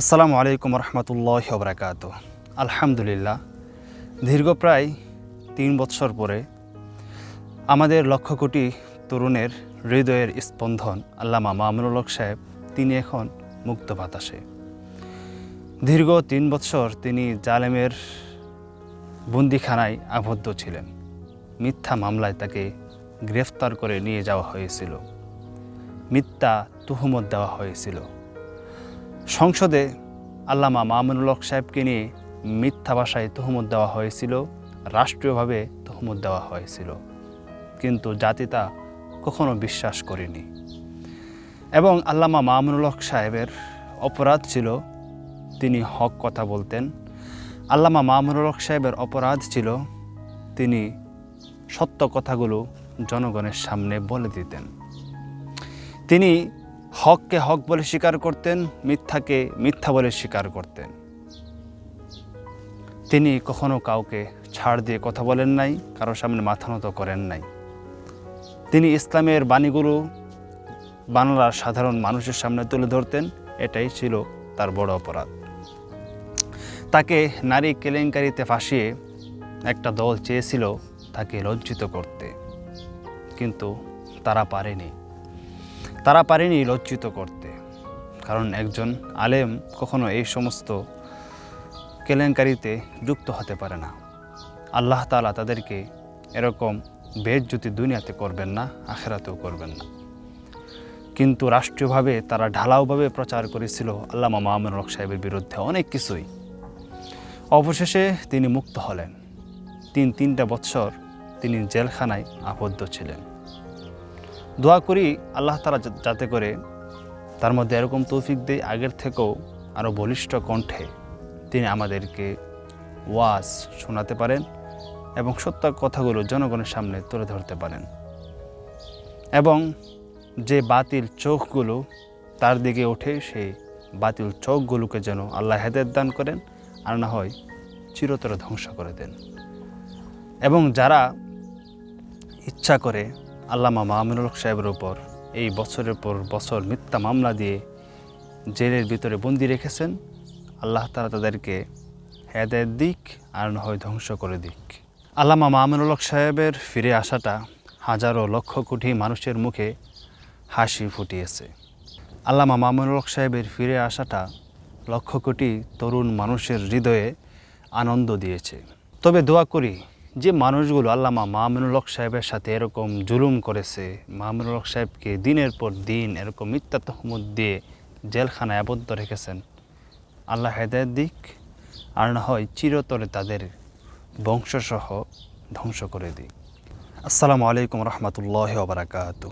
আসসালামু আলাইকুম রহমতুল্লাহ বরাকাত আলহামদুলিল্লাহ, দীর্ঘ প্রায় তিন বৎসর পরে আমাদের লক্ষ কোটি তরুণের হৃদয়ের স্পন্দন আল্লামা মামুনুল হক সাহেব, তিনি এখন মুক্ত বাতাসে। দীর্ঘ তিন বৎসর তিনি জালেমের বন্দিখানায় আবদ্ধ ছিলেন। মিথ্যা মামলায় তাকে গ্রেফতার করে নিয়ে যাওয়া হয়েছিল। মিথ্যা তুহমত দেওয়া হয়েছিল। সংসদে আল্লামা মামুনুল হক সাহেবকে নিয়ে মিথ্যা ভাষায় তহমত দেওয়া হয়েছিল, রাষ্ট্রীয়ভাবে তহমত দেওয়া হয়েছিল। কিন্তু জাতি তা কখনো বিশ্বাস করেনি। এবং আল্লামা মামুনুল হক সাহেবের অপরাধ ছিল, তিনি হক কথা বলতেন। আল্লামা মামুনুল হক সাহেবের অপরাধ ছিল, তিনি সত্য কথাগুলো জনগণের সামনে বলে দিতেন। তিনি হককে হক বলে স্বীকার করতেন, মিথ্যাকে মিথ্যা বলে স্বীকার করতেন। তিনি কখনো কাউকে ছাড় দিয়ে কথা বলেন নাই কারোর সামনে মাথা নত করেন নাই। তিনি ইসলামের বাণীগুলো বাংলার সাধারণ মানুষের সামনে তুলে ধরতেন, এটাই ছিল তার বড় অপরাধ। তাকে নারী কেলেঙ্কারিতে ফাঁসিয়ে একটা দল চেয়েছিল তাকে লজ্জিত করতে। কিন্তু তারা পারেনি। তারা পারেনি লজ্জিত করতে। কারণ একজন আলেম কখনো এই সমস্ত কেলেঙ্কারিতে যুক্ত হতে পারে না। আল্লাহ তালা তাদেরকে এরকম বেজ্যোতি দুনিয়াতে করবেন না, আখেরাতেও করবেন না। কিন্তু রাষ্ট্রীয়ভাবে তারা ঢালাওভাবে প্রচার করেছিল আল্লামা মামুন রক সাহেবের বিরুদ্ধে অনেক কিছুই। অবশেষে তিনি মুক্ত হলেন। তিন তিনটা বৎসর তিনি জেলখানায় আবদ্ধ ছিলেন। দোয়া করি আল্লাহ তারা যাতে করে তার মধ্যে এরকম তৌফিক দেয়, আগের থেকেও আরও বলিষ্ঠ কণ্ঠে তিনি আমাদেরকে ওয়াজ শোনাতে পারেন এবং সত্য কথাগুলো জনগণের সামনে তুলে ধরতে পারেন। এবং যে বাতিল চোখগুলো তার দিকে ওঠে, সেই বাতিল চোখগুলোকে যেন আল্লাহ হেদের দান করেন, আর না হয় চিরতর ধ্বংস করে দেন। এবং যারা ইচ্ছা করে আল্লামা মামুনুল হক সাহেবের ওপর এই বছরের পর বছর মিথ্যা মামলা দিয়ে জেলের ভিতরে বন্দি রেখেছেন, আল্লাহ তারা তাদেরকে হেদায়ত দিক আর না হয় ধ্বংস করে দিক। আল্লামা মামুনুল হক সাহেবের ফিরে আসাটা হাজারো লক্ষ কোটি মানুষের মুখে হাসি ফুটিয়েছে। আল্লামা মামুনুল হক সাহেবের ফিরে আসাটা লক্ষ কোটি তরুণ মানুষের হৃদয়ে আনন্দ দিয়েছে। তবে দোয়া করি যে মানুষগুলো আল্লামা মামিনুল হক সাহেবের সাথে এরকম জুলুম করেছে, মামিনুল হক সাহেবকে দিনের পর দিন এরকম মিথ্যা তহমত দিয়ে জেলখানায় আবদ্ধ রেখেছেন, আল্লাহ হেদায়ত দিক, আর না হয় চিরতরে তাদের বংশসহ ধ্বংস করে দিক। আসসালামু আলাইকুম রহমতুল্লাহ বারাকাতু